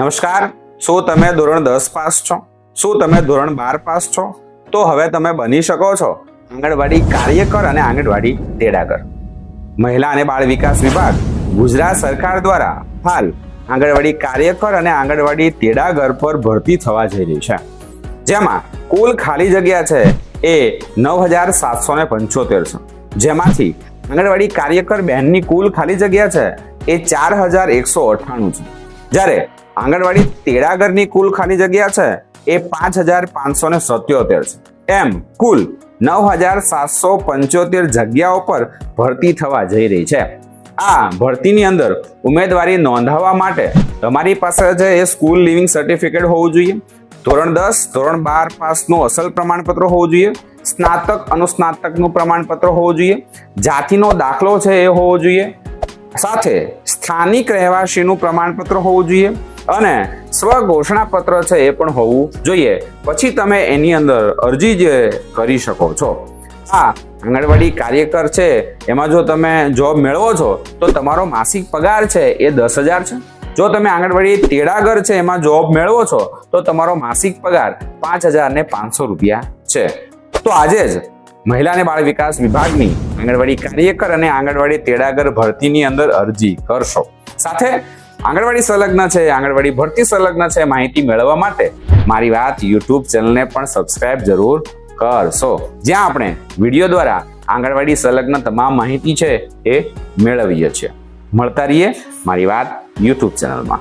નમસ્કાર. શું તમે ધોરણ દસ પાસ છો? શું તમે ધોરણ બાર પાસ છો? તો હવે તમે બની શકો છો આંગણવાડી કાર્યકર અને આંગણવાડી તેડાગર. મહિલા અને બાળ વિકાસ વિભાગ, ગુજરાત સરકાર દ્વારા હાલ આંગણવાડી કાર્યકર અને આંગણવાડી તેડાગર પર ભરતી થવા જઈ રહી છે. જેમાં કુલ ખાલી જગ્યા છે એ નવ હજાર સાતસો ને પંચોતેર છે. જેમાંથી આંગણવાડી કાર્યકર બહેનની કુલ ખાલી જગ્યા છે એ ચાર હજાર એકસો અઠ્ઠાણું છે. જ્યારે આંગણવાડી તેડાગરની કુલ ખાલી જગ્યા છે, એ પાંચ હજાર પાંચસો ને સત્યોતેર છે. એમ કુલ નવ હજાર સાતસો પંચોતેર જગ્યાઓ પર ભરતી થવા જઈ રહી છે. આ ભરતીની અંદર ઉમેદવારી નોંધાવવા માટે તમારી પાસે છે એ સ્કૂલ લિવિંગ સર્ટિફિકેટ હોવું જોઈએ, ધોરણ દસ, ધોરણ બાર પાસનું અસલ પ્રમાણપત્ર હોવું જોઈએ, સ્નાતક, અનુસ્નાતકનું પ્રમાણપત્ર હોવું જોઈએ, જાતિનો દાખલો છે એ હોવો જોઈએ સાથે સ્થાનિક રહેવાસીનું પ્રમાણપત્ર હોવું જોઈએ અને સ્વઘોષણા પત્ર છે એ પણ હોવું જોઈએ. પછી તમે એની અંદર અરજી જે કરી શકો છો. આ આંગણવાડી કાર્યકર છે, એમાં જો તમે જોબ મેળવો છો, તો તમારો માસિક પગાર છે એ દસ હજાર છે. જો તમે આંગણવાડી તેડાગર છે, એમાં જોબ મેળવો છો, તો તમારો માસિક પગાર પાંચ હજાર ને પાંચસો રૂપિયા છે. તો આજે જ મહિલા અને બાળ વિકાસ વિભાગની આંગણવાડી કાર્યકર અને આંગણવાડી તેડાગર ભરતીની અંદર અરજી કરશો. સાથે આંગણવાડી સંલગ્ન છે, આંગણવાડી ભરતી સંલગ્ન છે, માહિતી મેળવવા માટે મારી વાત યુટ્યુબ ચેનલને પણ સબસ્ક્રાઇબ જરૂર કરશો. જ્યાં આપણે વીડિયો દ્વારા આંગણવાડી સંલગ્ન તમામ માહિતી છે એ મેળવીએ છીએ. મળતા રહીએ મારી વાત યુટ્યુબ ચેનલમાં.